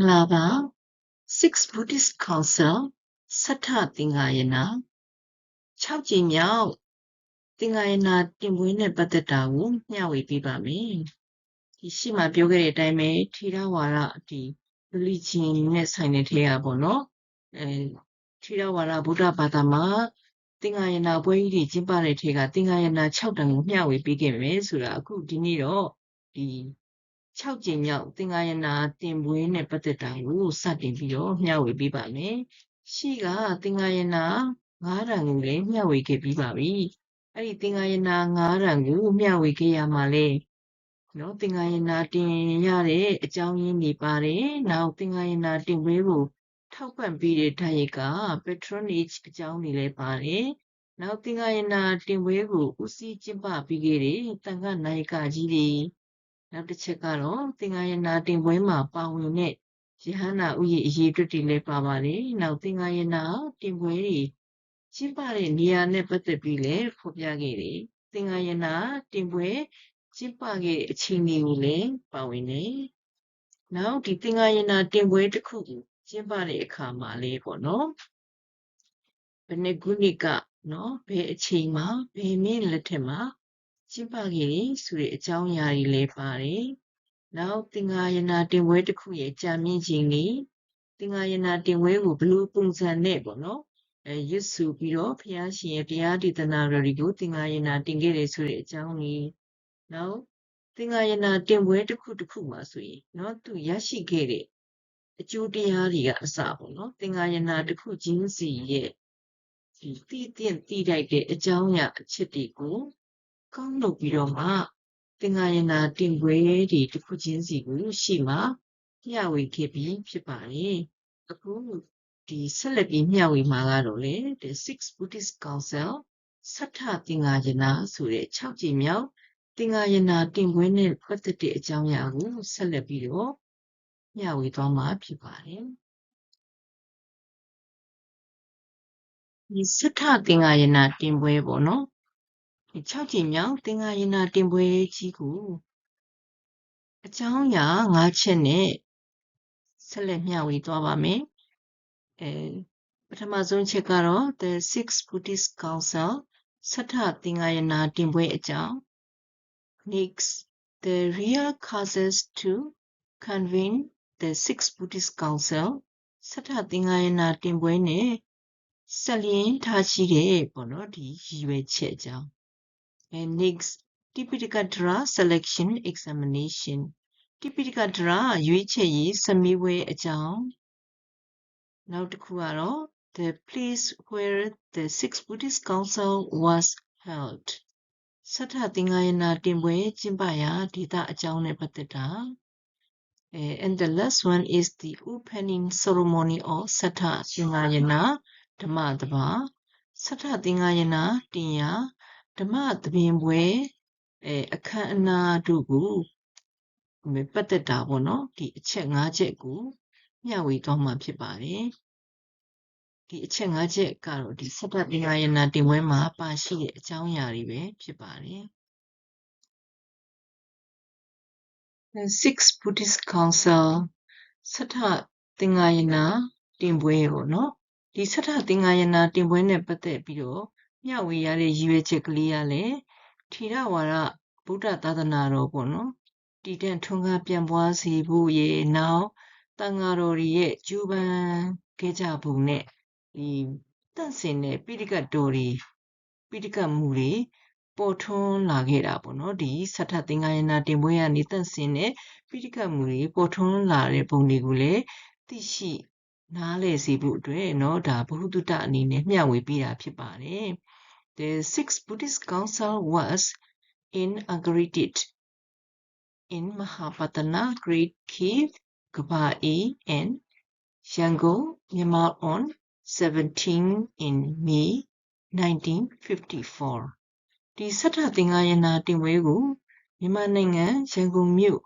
မင်္ဂလာပါ Six Buddhist Council စထသင်္ဃာယနာ6ကြိမ်မြောက်သင်္ဃာယနာတင်ပွဲနဲ့ပတ်သက်တာကိုမျှဝေပေးပါမယ်ဒီရှိမှပြောခဲ့တဲ့အတိုင်းပဲထီရဝါဒဒီ religion နဲ့ဆိုင်တဲ့ထဲကပေါ့နော်အဲထီရဝါဒဗုဒ္ဓဘာသာမှာသင်္ဃာယနာပွဲကြီးတွေကျင်းပတဲ့ထဲကသင်္ဃာယနာ6တန်ကိုမျှဝေပေးခဲ့မယ်ဆိုတာအခုဒီနေ့တော့ဒီ 6ကြိမ်မြောက်သင်္ဃာယနာတင်ပွဲနဲ့ပတ်သက်တာကိုစတင်ပြီးတော့မျှဝေပေးပါမယ်။ရှိကသင်္ဃာယနာ9တန်ကိုလည်းမျှဝေခဲ့ပြီးပါပြီ။အဲ့ဒီသင်္ဃာယနာ9တန်ကိုမျှဝေခဲ့ရမှာလေနော်သင်္ဃာယနာတင်ရတဲ့အကြောင်းရင်းတွေပါတယ်။နောက်သင်္ဃာယနာတင်ပွဲကိုထောက်ပံ့ပေးတဲ့ဓာတ်ရိုက်က patronage အကြောင်းတွေလည်းပါတယ်။နောက်သင်္ဃာယနာတင်ပွဲကိုဦးစီးကျင်းပပေးခဲ့တဲ့တန်ခါနိုင်ကကြီးတွေ နောက်တစ်ချက်ကတော့သင်္ဃာယနာတင်ပွဲမှာပါဝင်တဲ့ယဟန္တာဥယျာဉ်အရေးအတွက်တွေလည်းပါပါတယ်။နောက်သင်္ဃာယနာတင်ပွဲတွေကျင်းပတဲ့နေရာနဲ့ပတ်သက်ပြီးလည်းဖော်ပြခဲ့တယ်။သင်္ဃာယနာတင်ပွဲကျင်းပခဲ့တဲ့အချိန်တွေကိုလည်းပါဝင်တယ်။နောက်ဒီသင်္ဃာယနာတင်ပွဲတစ်ခုကိုကျင်းပတဲ့အခါမှာလေးပေါ့နော်။ဘယ်နှစ်ခုနှစ်ကနော်ဘယ်အချိန်မှာဘယ်မင်းလက်ထက်မှာ ကျင်းပခဲ့တယ်ဆိုတဲ့အကြောင်းအရာတွေလည်းပါတယ်။နောက်သင်္ဃာယနာတင်ပွဲတစ်ခုရဲ့ကြာမြင့်ခြင်းလေးသင်္ဃာယနာတင်ပွဲကိုဘယ်လိုပုံစံနဲ့ပေါ့နော်အဲရွတ်ဆိုပြီးတော့ဘုရားရှင်ရဲ့တရားဒေသနာတော်တွေကိုသင်္ဃာယနာတင်ခဲ့တယ်ဆိုတဲ့အကြောင်းလေးနောက်သင်္ဃာယနာတင်ပွဲတစ်ခုတစ်ခုမှာဆိုရင်နော်သူရရှိခဲ့တဲ့အကျိုးတရားတွေကအစပေါ့နော်သင်္ဃာယနာတစ်ခုချင်းစီရဲ့ဒီတည်တင့်တည်တိုက်တဲ့အကြောင်းအရာအချက်တွေကို ကောင်းလုပ်ပြီးတော့မှသင်္ဃာယနာတင်ပွဲတွေတစ်ခုချင်းစီကိုရှိမှမျှဝေခဲ့ပြီးဖြစ်ပါတယ်အခုဒီဆက်လက်ပြီးမျှဝေမှာကတော့လေ the six buddhist council စထသင်္ဃာယနာဆိုတဲ့6ကြိမ်မြောက်သင်္ဃာယနာတင်ပွဲနဲ့ပတ်သက်တဲ့အကြောင်းအရာကိုဆက်လက်ပြီးတော့မျှဝေသွားမှာဖြစ်ပါတယ်ဒီစထသင်္ဃာယနာတင်ပွဲပေါ့နော် 6ကြိမ်မြောက်သင်္ဃာယနာတင်ပွဲကြီးကိုအကြောင်းအရာ၅ချက်နဲ့ဆက်လက်မျှဝေသွားပါမယ်။အဲပထမဆုံးချက်ကတော့ The Six Buddhist Council စထသင်္ဃာယနာတင်ပွဲအကြောင်း Next the real causes to convene the Six Buddhist Council စထသင်္ဃာယနာတင်ပွဲနဲ့ဆက်လျင်းထားရှိတဲ့ပေါ့နော်ဒီရည်ရွယ်ချက်အကြောင်း and next Tipitaka Dra selection examination Tipitaka Dra ရွေးချယ်ရေးစမီးဝဲအကြောင်းနောက်တစ်ခုကတော့ the place where the Six Buddhist Council was held စထသင်္ဃာယနာတင်ပွဲကျင်းပရာဒေသအကြောင်းနဲ့ပတ်သက်တာ and the last one is the opening ceremony of Satha Thingayana Dhamma Daba Satha Thingayana တင်ရာ ဓမ္မသဘင်ပွဲအဲအခမ်းအနားတို့ကိုပတ်သက်တာပေါ့နော်ဒီအချက်၅ချက်ကိုမျှဝေသွားမှာဖြစ်ပါတယ်ဒီအချက်၅ချက်ကတော့ဒီစတ္တပင်္ဂယနာတင်ပွဲမှာပါရှိတဲ့အကြောင်းအရာတွေပဲဖြစ်ပါတယ် The Six Buddhist Council စတ္ထသင်္ဃာယနာတင်ပွဲပေါ့နော်ဒီစတ္ထသင်္ဃာယနာတင်ပွဲနဲ့ပတ်သက်ပြီးတော့ မျှဝေရတဲ့ရည်ရွယ်ချက်ကလေးကလည်းထီရဝါဒဗုဒ္ဓသာသနာတော်ပေါ့နော်တည်တံ့ထွန်းကားပြန်ပွားစေဖို့ရေနောက်တန်ဃာတော်ရဲ့ကျူးပန်းခဲ့ကြပုံနဲ့ဒီတန့်စင်တဲ့ပိဋကတ်တော်တွေပိဋကတ်မှုတွေပေါ်ထွန်းလာခဲ့တာပေါ့နော်ဒီဆဋ္ဌသင်္ဃာယနာတင်ပွဲကနေတန့်စင်တဲ့ပိဋကတ်မှုတွေပေါ်ထွန်းလာတဲ့ပုံတွေကိုလည်းသိရှိနားလည်စေဖို့အတွက်เนาะဒါဘုဟုတ္တအနေနဲ့မျှဝေပေးတာဖြစ်ပါတယ် The Sixth Buddhist Council was inaugurated in Mahapatana Great Cave, Gabai, and Yangon, Myanmar on 17 in May 1954. ဒီစထသင်္ဃာယနာတင်ပွဲကိုမြန်မာနိုင်ငံရန်ကုန်မြို့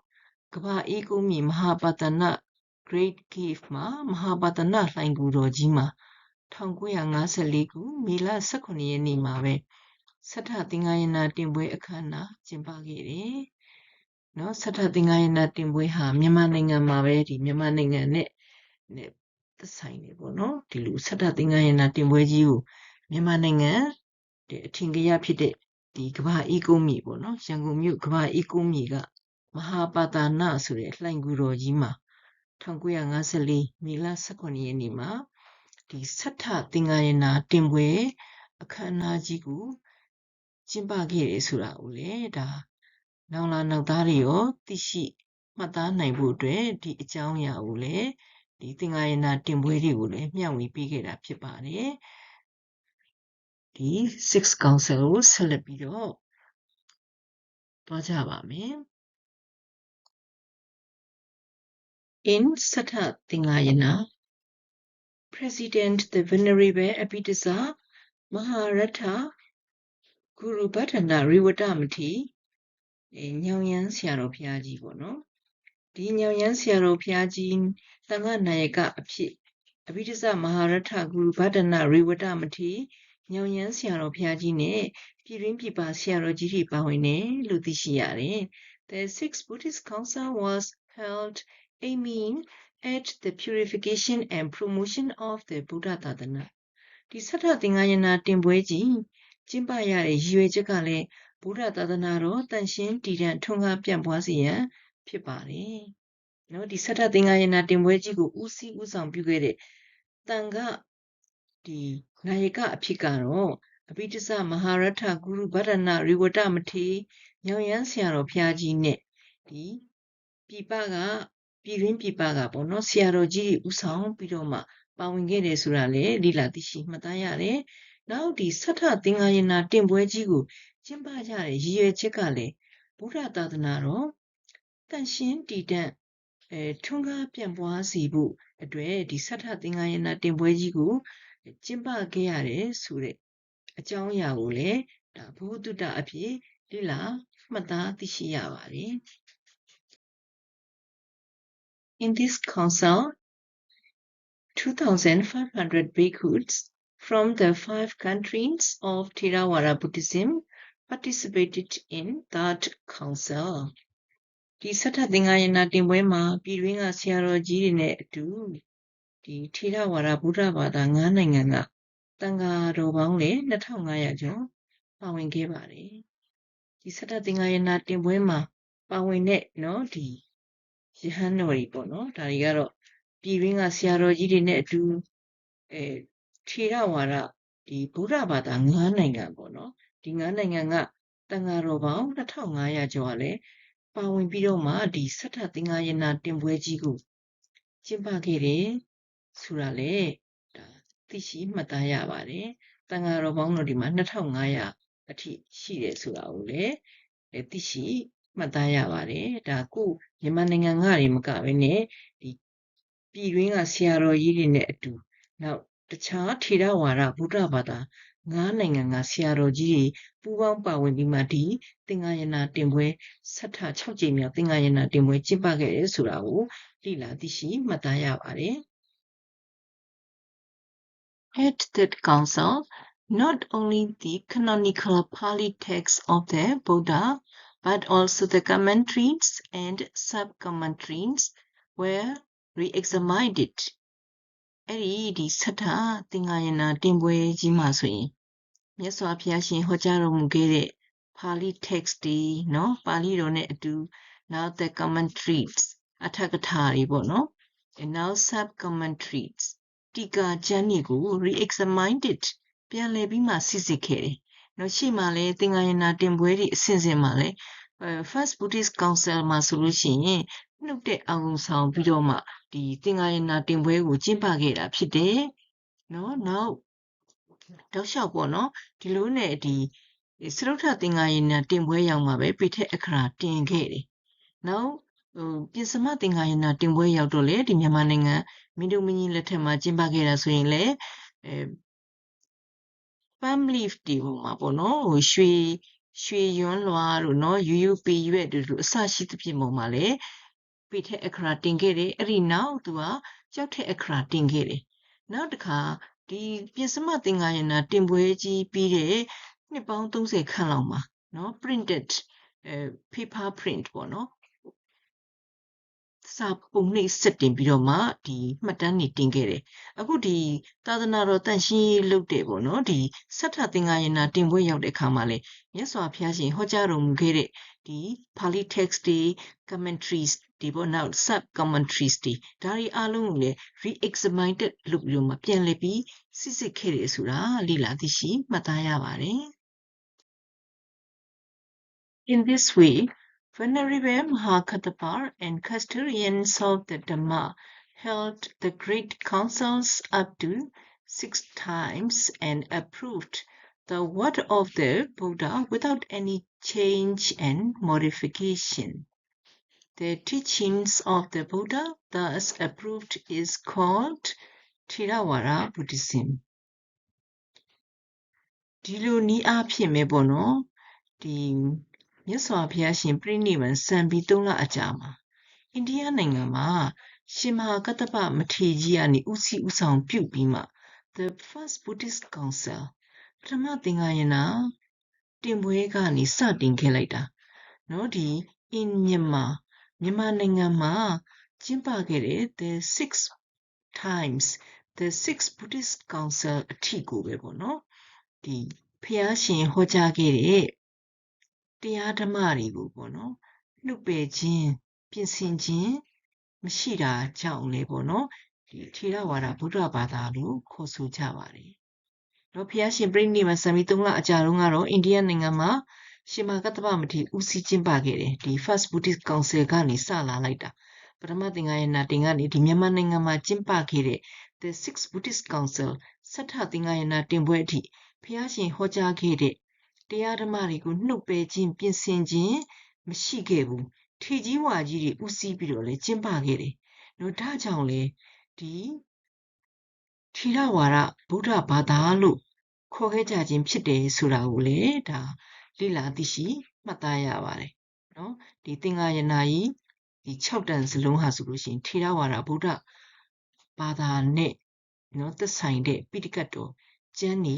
ကမ္ဘာအေးကုန်းမြေမဟာပါတနာ Great Cave မှာမဟာပါတနာလှိုင်ကူတော်ကြီးမှာ 1954ခုမေလ18ရက်နေ့မှာပဲစထသင်္ဃာယနာတင်ပွဲအခမ်းအနားကျင်းပခဲ့တယ်။နော်ဆဋ္ဌသင်္ဃာယနာတင်ပွဲဟာမြန်မာနိုင်ငံမှာပဲဒီမြန်မာနိုင်ငံနဲ့နဲ့သက်ဆိုင်နေပေါ့နော်ဒီလိုဆဋ္ဌသင်္ဃာယနာတင်ပွဲကြီးကိုမြန်မာနိုင်ငံဒီအထင်ကြီးဖြစ်တဲ့ဒီကမ္ဘာအီကိုမြေပေါ့နော်ရန်ကုန်မြို့ကမ္ဘာအီကိုမြေကမဟာပါတာနာဆိုတဲ့လှိုင်ကူတော်ကြီးမှာ1954မေလ18ရက်နေ့မှာ ဒီဆဋ္ဌသင်္ဃာယနာတင်ပွဲအခမ်းအနားကြီးကိုကျင်းပခဲ့တယ်ဆိုတာကိုလေဒါနောင်လာနောက်သားတွေရောသိရှိမှတ်သားနိုင်ဖို့အတွက်ဒီအကြောင်းအရာကိုလည်းဒီသင်္ဃာယနာတင်ပွဲတွေကိုလည်းမျှဝေပေးခဲ့တာဖြစ်ပါတယ်ဒီ six council ကိုဆက်လက်ပြီးတော့သွားကြပါမယ် in Satha Tingayana President the Venerable Abhidasa Maharatha Guru Bhattana Riwatamati အဲညောင်ရမ်းဆရာတော်ဘုရားကြီးပေါ့နော်ဒီညောင်ရမ်းဆရာတော်ဘုရားကြီးသံဃနာယကအဖြစ်အဘိဓစ္စမဟာရထဂုရုဗဒနာရိဝတမတိညောင်ရမ်းဆရာတော်ဘုရားကြီးနဲ့ပြည်ရင်းပြည်ပဆရာတော်ကြီးတွေပါဝင်တယ်လို့သိရှိရတယ်။ The Sixth Buddhist Council was held aiming at the purification and promotion of the Buddha Dharana ဒီသတ္တသင်္ဃာယနာတင်ပွဲကြီးကျင်းပရတဲ့ရည်ရွယ်ချက်ကလည်းဗုဒ္ဓသာသနာတော်တန်ရှင်းတည်တံ့ထွန်းကားပြန့်ပွားစေရန်ဖြစ်ပါတယ်။နော်ဒီသတ္တသင်္ဃာယနာတင်ပွဲကြီးကိုဦးစီးဦးဆောင်ပြုခဲ့တဲ့တန်ခဒီနာယကအဖြစ်ကတော့အဘိဓစ္စမဟာရထဂုရုဗဒနာရိဝတမထေညောင်ရမ်းဆရာတော်ဘုရားကြီးနဲ့ဒီပြပက ပြည်ရင်းပြပကပေါ့နော်ဆရာတော်ကြီးဥဆောင်ပြီးတော့မှပါဝင်ခဲ့တယ်ဆိုတာလေလိလာသိရှိမှတ်သားရတယ်။နောက်ဒီသတ္ထသင်္ဃာယနာတင်ပွဲကြီးကိုကျင်းပကြတဲ့ရည်ရွယ်ချက်ကလည်းဗုဒ္ဓသာသနာတော်တန်ရှင်းတည်တံ့အဲထွန်းကားပြန့်ပွားစေဖို့အတွက်ဒီသတ္ထသင်္ဃာယနာတင်ပွဲကြီးကိုကျင်းပခဲ့ရတယ်ဆိုတဲ့အကြောင်းအရာကိုလည်းဒါဘုဒ္ဓတအဖြစ်လိလာမှတ်သားသိရှိရပါတယ် In this council 2500 bhikkhus from the five countries of Theravada Buddhism participated in that council ဒီသတ္တသင်္ဃာယနာတင်ပွဲမှာပြည်တွင်းကဆရာတော်ကြီးတွေနဲ့အတူဒီထေရဝါဒဗုဒ္ဓဘာသာ၅နိုင်ငံကတန်ဃာတော်ပေါင်းလေ2500ကျော်ပါဝင်ခဲ့ပါတယ်ဒီသတ္တသင်္ဃာယနာတင်ပွဲမှာပါဝင်တဲ့เนาะဒီ ယဟန်တော်ကြီးပေါ့နော်ဒါတွေကတော့ပြည်ရင်းကဆရာတော်ကြီးတွေနဲ့အတူအဲထေရဝါဒဒီဗုဒ္ဓဘာသာ၅နိုင်ငံပေါ့နော်ဒီ၅နိုင်ငံကတန်ဃာတော်ပေါင်း2500ကျော်လည်းပါဝင်ပြီးတော့မှဒီဆထသင်္ဃာယနာတင်ပွဲကြီးကိုကျင်းပခဲ့တယ်ဆိုတာလေဒါသိရှိမှတ်သားရပါတယ်တန်ဃာတော်ပေါင်းတို့ဒီမှာ2500အထိရှိတယ်ဆိုတာကိုလည်းသိရှိ မှတ်သားရပါတယ်ဒါကိုမြန်မာနိုင်ငံကတွေမကဘဲနဲ့ဒီပြည်တွင်းကဆရာတော်ကြီးတွေနဲ့အတူနောက်တခြားထေရဝါဒဗုဒ္ဓဘာသာငါးနိုင်ငံကဆရာတော်ကြီးတွေပူးပေါင်းပါဝင်ပြီးမှဒီသင်္ဃာယနာတင်ပွဲဆက်ထ6ကြိမ်မြောက်သင်္ဃာယနာတင်ပွဲကျင်းပခဲ့တယ်ဆိုတာကိုလိလာသိရှိမှတ်သားရပါတယ် At that council not only the canonical Pali text of the Buddha but also the commentaries and sub-commentaries were re-examined အဲ့ဒီဒီဆထသင်္ဃာယနာတင်ပွဲကြီးမှာဆိုရင်မြတ်စွာဘုရားရှင်ဟောကြားတော်မူခဲ့တဲ့ပါဠိ text တွေเนาะပါဠိတော်နဲ့အတူနောက် the commentaries အထက်ကထာတွေပေါ့နော် and now sub commentaries တီကာကျမ်းတွေကို re-examined it ပြန်လည်ပြီးမှစစ်စစ်ခဲ့တယ်။ နော်ရှေ့မှာလည်းသင်္ဃာယနာတင်ပွဲတွေအစဉ်စဉ်မှာလည်း First Buddhist Council မှာဆိုလို့ရှိရင်နှုတ်တဲ့အောင်ဆောင်ပြီးတော့မှဒီသင်္ဃာယနာတင်ပွဲကိုကျင်းပခဲ့တာဖြစ်တယ်။နော်နောက်တောက်လျှောက်ပေါ့နော်ဒီလိုနဲ့ဒီစရုထသင်္ဃာယနာတင်ပွဲရောက်မှာပဲပိထက်အခရာတင်ခဲ့တယ်။နောက်ဟိုပြင်စမသင်္ဃာယနာတင်ပွဲရောက်တော့လေဒီမြန်မာနိုင်ငံမင်းတို့မင်းကြီးလက်ထက်မှာကျင်းပခဲ့တာဆိုရင်လေအဲ palm leaf ဒီဟိုမှာပေါ့နော်ဟိုရွှေရွှေယွန်းလွားတို့နော် UUP ရွက်တို့တို့အစရှိသဖြင့်ပုံမှာလေပိထက်အခရာတင်ခဲ့တယ်အဲ့ဒီနောက်သူကကြောက်ထက်အခရာတင်ခဲ့တယ်နောက်တစ်ခါဒီပြင်စမသင်္ဃာယနာတင်ပွဲကြီးပြီးတဲ့နှစ်ပေါင်း30ခန့်လောက်မှာနော် printed အဲ paper print ပေါ့နော် စာပုံနှိပ်ဆက်တင်ပြီးတော့မှဒီမှတ်တမ်းတွေတင်ခဲ့တယ်အခုဒီသာသနာတော်တန်ရှင်းရေးလုပ်တယ်ပေါ့နော်ဒီစထသင်္ဃာယနာတင်ပွဲရောက်တဲ့အခါမှာလေမြတ်စွာဘုရားရှင်ဟောကြားတော်မူခဲ့တဲ့ဒီ Pali text တွေ commentaries ဒီပေါ့နောက် sub commentaries တွေဒါတွေအားလုံးကိုလည်း re-examined လုပ်ပြီးတော့မှပြန်လည်ပြီးစစ်စစ်ခဲ့တယ်ဆိုတာလေ့လာသိရှိမှတ်သားရပါတယ် In this way Venerable Mahakattapa and custodians of the Dhamma held the great councils up to six times and approved the word of the Buddha without any change and modification. The teachings of the Buddha thus approved is called Theravada Buddhism. ဒီလိုနီးအားဖြင့်ပဲပေါ့နော်ဒီ မြတ်စွာဘုရားရှင်ပြိဋိဘံစံပြီး၃လအကြာမှာအိန္ဒိယနိုင်ငံမှာရှင်မဟာကတ္တပမထေရကြီးကနေဥစီဥဆောင်ပြုပြီးမှ the first buddhist council ပထမသင်္ဃာယနာတင်ပွဲကနေစတင်ခဲ့လိုက်တာเนาะဒီ in Myanmar မြန်မာနိုင်ငံမှာကျင်းပခဲ့တဲ့ the six times the six buddhist council အထိကိုပဲပေါ့နော်ဒီဖျားရှင်ဟောကြားခဲ့တဲ့ တရားဓမ္မတွေကိုပေါ့နော်နှုတ်ပယ်ခြင်းပြင်ဆင်ခြင်းမရှိတာကြောင့်လေပေါ့နော်ဒီထေရဝါဒဗုဒ္ဓဘာသာလို့ခေါ်ဆိုကြပါတယ်။တော့ဖျားရှင်ပြိဋိမဆံပြီး၃လအကြာတုန်းကတော့အိန္ဒိယနိုင်ငံမှာရှင်မကတ္တပမထေဦးစီးကျင်းပခဲ့တယ်ဒီ First Buddhist Council ကနေစလာလိုက်တာပထမသင်္ဃာယနာတင်ကနေဒီမြန်မာနိုင်ငံမှာကျင်းပခဲ့တဲ့ The Six Buddhist Council စထသင်္ဃာယနာတင်ပွဲအထိဖျားရှင်ဟောကြားခဲ့တဲ့ တရားဓမ္မတွေကိုနှုတ်ပယ်ခြင်းပြင်ဆင်ခြင်းမရှိခဲ့ဘူးထေကြီးဝါကြီးတွေဦးစီးပြီးတော့လေကျင်းပခဲ့တယ်နော်ဒါကြောင့်လေဒီထီရဝါဒဗုဒ္ဓဘာသာလို့ခေါ်ခဲ့ကြခြင်းဖြစ်တယ်ဆိုတာကိုလေဒါလေ့လာသိရှိမှတ်သားရပါတယ်နော်ဒီသင်္ဃာယနာကြီးဒီ6တန်စလုံးဟာဆိုလို့ရှိရင်ထေရဝါဒဗုဒ္ဓဘာသာနဲ့နော်သက်ဆိုင်တဲ့ပိဋကတ်တော်ကျမ်းဤ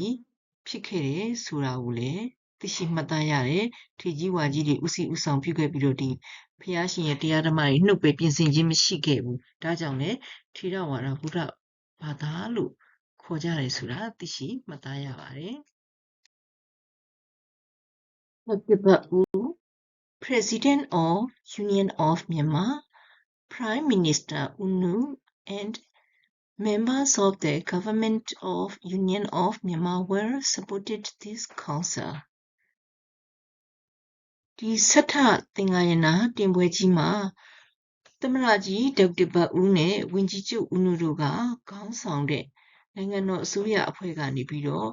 ဖြစ်ခဲ့တယ်ဆိုတာကိုလည်း သိရှိမှတ်သားရတယ်ထေကြီးဝါကြီးတွေဥစီဥဆောင်ပြုခဲ့ပြီးတော့ဒီဖျားရှင်ရဲ့တရားဓမ္မတွေနှုတ်ပဲပြင်ဆင်ခြင်းမရှိခဲ့ဘူးဒါကြောင့်လည်းထေရဝါဒဗုဒ္ဓဘာသာလို့ခေါ်ကြတယ်ဆိုတာသိရှိမှတ်သားရပါတယ် Pratibha President of Union of Myanmar, Prime Minister UNU, and members of the government of Union of Myanmar were supported this council. ဒီစထသင်္ဃာယနာတင်ပွဲကြီးမှာသမရကြီးဒေါက်တာဘဦးနဲ့ဝင်းကြီးကျုပ်ဦးနုတို့ကခေါင်းဆောင်တဲ့နိုင်ငံတော်အစိုးရအဖွဲ့ကနေပြီးတော့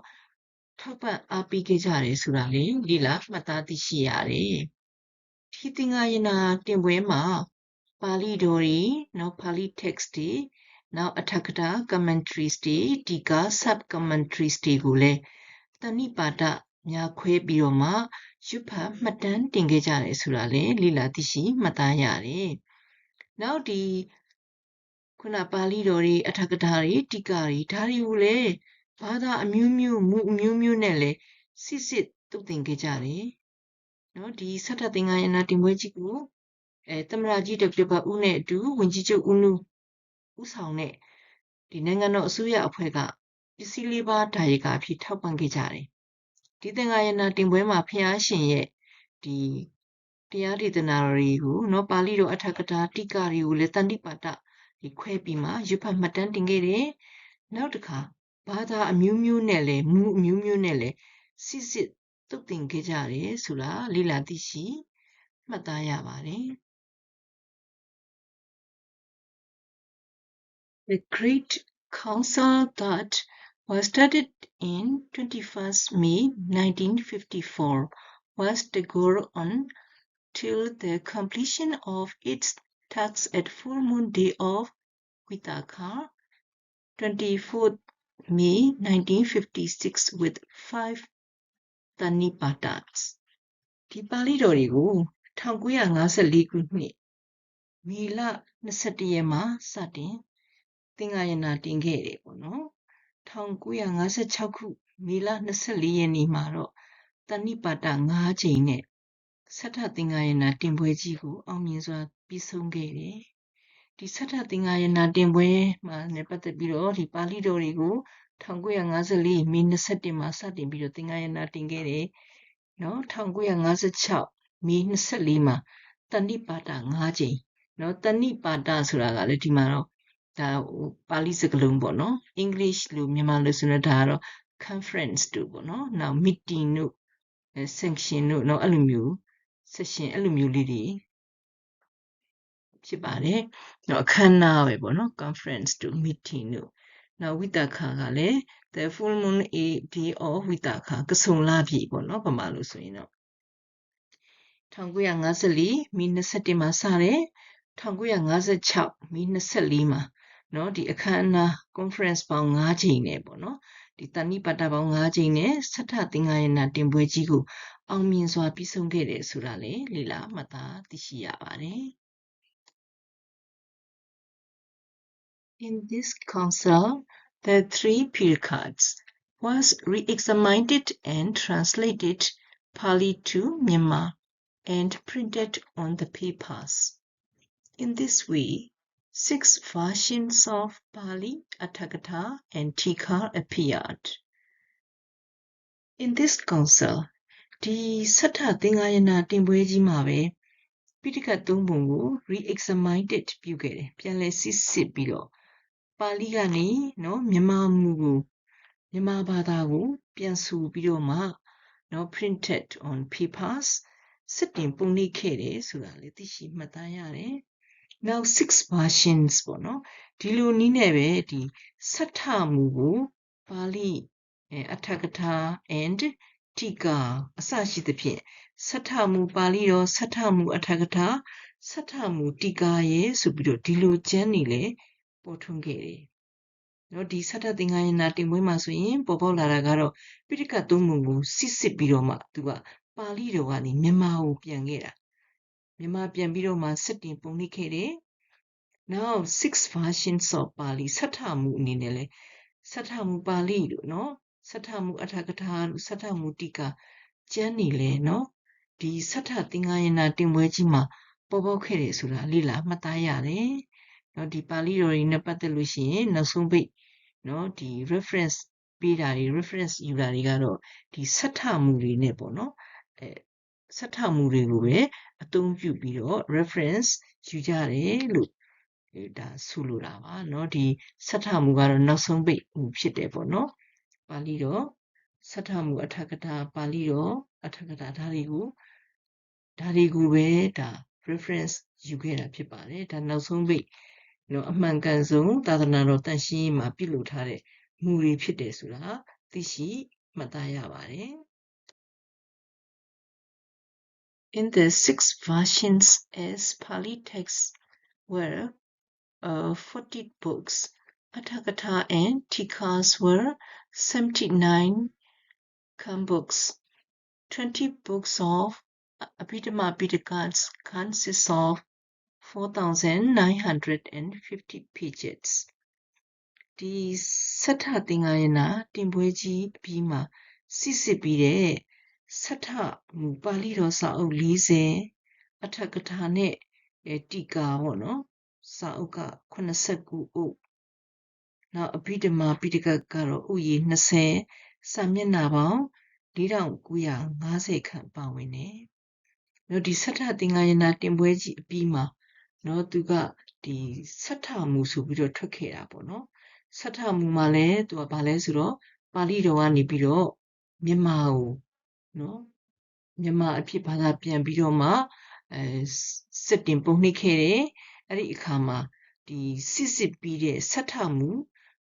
ထောက်ပံ့အားပေးခဲ့ကြတယ်ဆိုတာလေလေ့လာမှတ်သားသိရှိရတယ်။ဒီသင်္ဃာယနာတင်ပွဲမှာပါဠိတော်တွေနောက်ပါဠိ text တွေနောက်အထက်ကတာ commentaries တွေဒီက sub commentaries တွေကိုလည်းတဏိပါဒများခွဲပြီးတော့မှ ရွတ်ဖတ်မှတ်တမ်းတင်ခဲ့ကြတယ်ဆိုတာလေလေ့လာသိရှိမှတ်သားရတယ်။နောက်ဒီခုနပါဠိတော်တွေအထက်ကတာတွေတိကာတွေဒါတွေကိုလည်းဘာသာအမျိုးမျိုးမူအမျိုးမျိုးနဲ့လည်းစစ်စစ်တုတ်တင်ခဲ့ကြတယ်။နော်ဒီဆထသင်္ဃာယနာတင်ပွဲကြီးကိုအဲသမရာကြီးဒေါက်တာဘဦးနဲ့အတူဝင်ကြီးချုပ်ဦးနုဦးဆောင်တဲ့ဒီနိုင်ငံတော်အစိုးရအဖွဲ့ကပစ္စည်းလေးပါးဒါရိုက်ကာအဖြစ်ထောက်ပံ့ခဲ့ကြတယ်။ ဒီသင်္ဃာယနာတင်ပွဲမှာဖျားရှင်ရဲ့ဒီတရားဒေသနာတွေကိုနော်ပါဠိတော်အထက်ကတာတိကတွေကိုလည်းတန်တိပါဒဒီခွဲပြီးမှရွတ်ဖတ်မှတ်တမ်းတင်ခဲ့တယ်။နောက်တစ်ခါဘာသာအမျိုးမျိုးနဲ့လည်းမူအမျိုးမျိုးနဲ့လည်းစစ်စစ်တုတ်တင်ခဲ့ကြတယ်ဆိုတာလေ့လာသိရှိမှတ်သားရပါတယ်။ The Great Council that was started in 21st May 1954 was to go on till the completion of its tasks at full moon day of Vitaka 24th May 1956 with five Tanipatas ဒီပါဠိတော်တွေကို1954ခုနှစ်မေလ21ရက်မှာစတင်သင်္ဃာယနာတင်ခဲ့တယ်ပေါ့နော် 1956ခုမေလ24ရက်နေ့မှာတော့တဏိပါတ5ချိန်နဲ့ဆထသင်္ဃာယနာတင်ပွဲကြီးကိုအောင်မြင်စွာပြီးဆုံးခဲ့တယ်ဒီဆဋ္ဌသင်္ဃာယနာတင်ပွဲမှာနဲ့ပတ်သက်ပြီးတော့ဒီပါဠိတော်တွေကို1954မီ21မှာစတင်ပြီးတော့သင်္ဃာယနာတင်ခဲ့တယ်နော်1956မီ24မှာတဏိပါဒ5ကြိမ်နော်တဏိပါဒဆိုတာကလည်းဒီမှာတော့ ဒါပါဠိစကားလုံးပေါ့နော် English လို့မြန်မာလို့ဆိုတော့ဒါကတော့ conference တို့ပေါ့နော်နောက် meeting တို့ sanction တို့နော်အဲ့လိုမျိုး session အဲ့လိုမျိုးလေးတွေဖြစ်ပါတယ်နော်အခမ်းအနားပဲပေါ့နော် conference တို့ meeting တို့နောက်ဝိတခါကလည်း the full moon a day of ဝိတခါကဆုံလာပြီပေါ့နော်ဗမာလို့ဆိုရင်တော့1954မီ27မှာစတယ်1956မီ24မှာ နော်ဒီအခမ်းအနား conference In this council, the three Pirkhats was re-examined and translated Pali to Myanmar and printed on the papers. In this way, six versions of Pali, Atthakatha, and Tika appeared. In this council, ဒီဆဋ္ဌသင်္ဃာယနာတင်ပွဲကြီးမှာပဲပိဋကတ်သုံးပုံကို re-examined ပြုခဲ့တယ်ပြန်လည်စစ်စစ်ပြီးတော့ပါဠိကနေနော်မြန်မာမူကိုမြန်မာဘာသာကို ပြန်ဆိုပြီးတော့မှနော် printed on papers စစ်တင်ပုံနှိပ်ခဲ့တယ်ဆိုတာလေသိရှိမှတ်သားရတယ် now six versions ပေါ့နော်ဒီလိုနည်းနဲ့ပဲဒီစဋ္ဌမူကိုပါဠိအထကထာ and တိကာအစရှိသဖြင့်စဋ္ဌမူပါဠိတော်စဋ္ဌမူအထကထာစဋ္ဌမူတိကာရဲ့ဆိုပြီးတော့ဒီလိုကျမ်းနေလေပေါ်ထွန်းခဲ့တယ်။နော်ဒီစဋ္ဌသင်္ဃာယနာတင်ပွဲမှာဆိုရင်ပေါ်ပေါက်လာတာကတော့ပိဋကတ်သုံးပုံကိုစစ်စစ်ပြီးတော့မှသူကပါဠိတော်ကနေမြန်မာကိုပြန်ခဲ့တာ မြန်မာပြန်ပြီးတော့မှစစ်တင်ပုံနှိပ်ခဲ့တယ်။ now six versions of Pali စဋ္ဌမူအနေနဲ့လဲစဋ္ဌမူပါဠိလို့နော်စဋ္ဌမူအထကထာလို့စဋ္ဌမူတိကာကျမ်းနေလဲနော်ဒီစဋ္ဌသင်္ဃာယနာတင်ပွဲကြီးမှာပေါ်ပေါက်ခဲ့တယ်ဆိုတာလေ့လာမှတ်သားရတယ်။နော်ဒီပါဠိတော်တွေနဲ့ပတ်သက်လို့ရှိရင်နောက်ဆုံးပိတ်နော်ဒီ reference ပေးတာတွေ reference ယူတာတွေကတော့ဒီစဋ္ဌမူတွေနဲ့ပေါ့နော်အဲ စဋ္ဌမူတွေကိုပဲအသုံးပြုပြီးတော့ reference ယူကြတယ်လို့ဒါဆိုလိုတာပါเนาะဒီစဋ္ဌမူကတော့နောက်ဆုံးပိတ်ဟူဖြစ်တယ်ပေါ့နော်ပါဠိတော်စဋ္ဌမူအထကထာပါဠိတော်အထကထာဒါတွေကိုဒါတွေကိုပဲဒါ reference ယူခဲ့တာဖြစ်ပါတယ်ဒါနောက်ဆုံးပိတ်နော်အမှန်ကန်ဆုံးသာသနာတော်တန်ရှင်းရေးမှာပြုလုပ်ထားတဲ့မူတွေဖြစ်တယ်ဆိုတာသိရှိမှတ်သားရပါတယ် In the six versions as Pali texts were uh, 40 books, Athakatha and Tikas were 79 books. 20 books of Abhidhamma Pitaka's consists of 4,950 pages. ဒီစဋ္ဌသင်္ဃာယနာတင်ပွဲကြီးအပြီးမှာစစ်စစ်ပြီးတဲ့ စဋ္ဌမူပါဠိတော်စာအုပ်40အထကထာနဲ့တိကာပေါ့နော်စာအုပ်က89အုပ်နောက်အဘိဓမ္မာပိဋကကတော့ဥယျာဉ်20စာမျက်နှာပေါင်း4950ခန့်ပါဝင်တယ်။နော်ဒီစဋ္ဌသင်္ဃာယနာတင်ပွဲကြီးအပြီးမှာနော်သူကဒီစဋ္ဌမူဆိုပြီးတော့ထွက်ခဲ့တာပေါ့နော်။စဋ္ဌမူမှာလည်းသူကဘာလဲဆိုတော့ပါဠိတော်ကနေပြီးတော့မြန်မာကို နော်မြန်မာအဖြစ်ဘာသာပြန်ပြီးတော့မှအဲစစ်တင်ပုံနှိပ်ခဲ့တယ်။အဲ့ဒီအခါမှာဒီစစ်စစ်ပြီးတဲ့စဋ္ဌမူ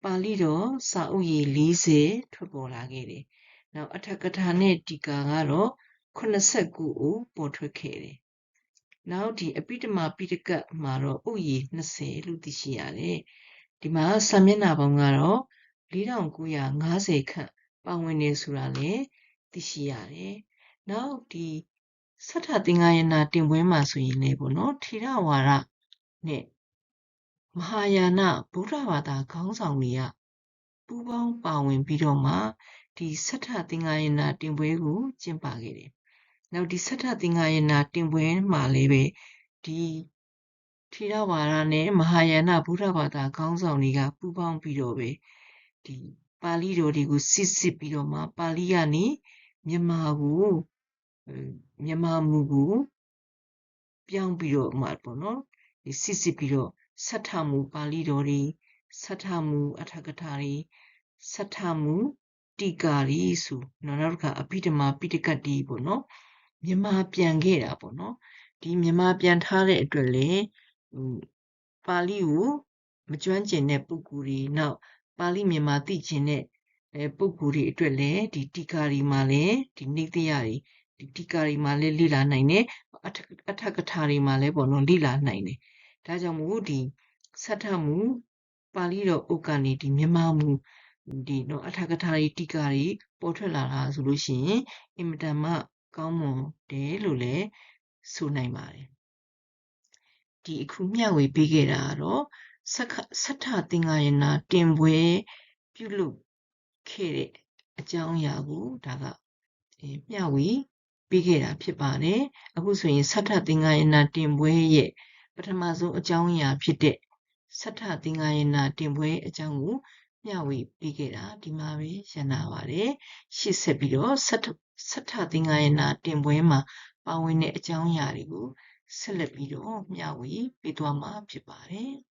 ပါဠိတော်စာအုပ်ရည်40ထွက်ပေါ်လာခဲ့တယ်။နောက်အထကထာနဲ့တီကာကတော့89ဦးပေါ်ထွက်ခဲ့တယ်။နောက်ဒီအပိဓမ္မာပိဋကတ်မှာတော့ဥယျာဉ်20လို့သိရှိရတယ်။ဒီမှာစာမျက်နှာပေါင်းကတော့4950ခန့်ပါဝင်နေဆိုတာလည်း သိရှိရတယ်။နောက်ဒီစဋ္ဌသင်္ဃာယနာတင်ပွဲမှာဆိုရင်လည်းပေါ့နော်ထေရဝါဒနဲ့မဟာယာနဗုဒ္ဓဘာသာခေါင်းဆောင်တွေကပူးပေါင်းပါဝင်ပြီးတော့မှဒီစဋ္ဌသင်္ဃာယနာတင်ပွဲကိုကျင်းပခဲ့တယ်။နောက်ဒီစဋ္ဌသင်္ဃာယနာတင်ပွဲမှာလည်းပဲဒီထီရဝါဒနဲ့မဟာယာနဗုဒ္ဓဘာသာခေါင်းဆောင်တွေကပူးပေါင်းပြီးတော့ပဲဒီပါဠိတော်တွေကိုစစ်စစ်ပြီးတော့မှပါဠိကနေ မြန်မာကိုမြန်မာမူကိုပြောင်းပြီးတော့မှပေါ့နော်ဒီစစ်စစ်ပြီးတော့ဆဋ္ဌမူပါဠိတော်တွေဆဋ္ဌမူအထကထာတွေဆဋ္ဌမူတိကာတွေဆိုနော်နောက်တစ်ခါအပိဓမ္မာပိဋကတ်တီပေါ့နော်မြန်မာပြန်ခဲ့တာပေါ့နော်ဒီမြန်မာပြန်ထားတဲ့အတွက်လေဟိုပါဠိကိုမကျွမ်းကျင်တဲ့ပုဂ္ဂိုလ်တွေနောက်ပါဠိမြန်မာသိကျင်တဲ့ အဲပုဂ္ဂိုလ်တွေအတွက်လည်းဒီတိကာတွေမှာလည်းဒီနေတရားတွေဒီတိကာတွေမှာလည်းလေ့လာနိုင်တယ်အထအထကထာတွေမှာလည်းပေါ့နော်လေ့လာနိုင်တယ်ဒါကြောင့်မို့ဒီဆဋ္ဌမူပါဠိတော်ဥက္ကနေဒီမြန်မာမူဒီနော်အထကထာတွေတိကာတွေပေါ်ထွက်လာတာဆိုလို့ရှိရင်အင်မတန်မှကောင်းမွန်တယ်လို့လည်းဆိုနိုင်ပါတယ်ဒီအခုမျှဝေပေးခဲ့တာကတော့စက္ခစဋ္ဌသင်္ဃာယနာတင်ပွဲပြုလုပ် ခဲ့တဲ့အကြောင်းအရာကိုဒါကအဲမျှဝေပေးခဲ့တာဖြစ်ပါတယ်အခုဆိုရင်စဋ္ဌသင်္ဃာယနာတင်ပွဲရဲ့ပထမဆုံးအကြောင်းအရာဖြစ်တဲ့စဋ္ဌသင်္ဃာယနာတင်ပွဲအကြောင်းကိုမျှဝေပေးခဲ့တာဒီမှာပဲရနာပါတယ်ရှေ့ဆက်ပြီးတော့စဋ္ဌစဋ္ဌသင်္ဃာယနာတင်ပွဲမှာပါဝင်တဲ့အကြောင်းအရာတွေကိုဆက်လက်ပြီးတော့မျှဝေပေးသွားမှာဖြစ်ပါတယ်။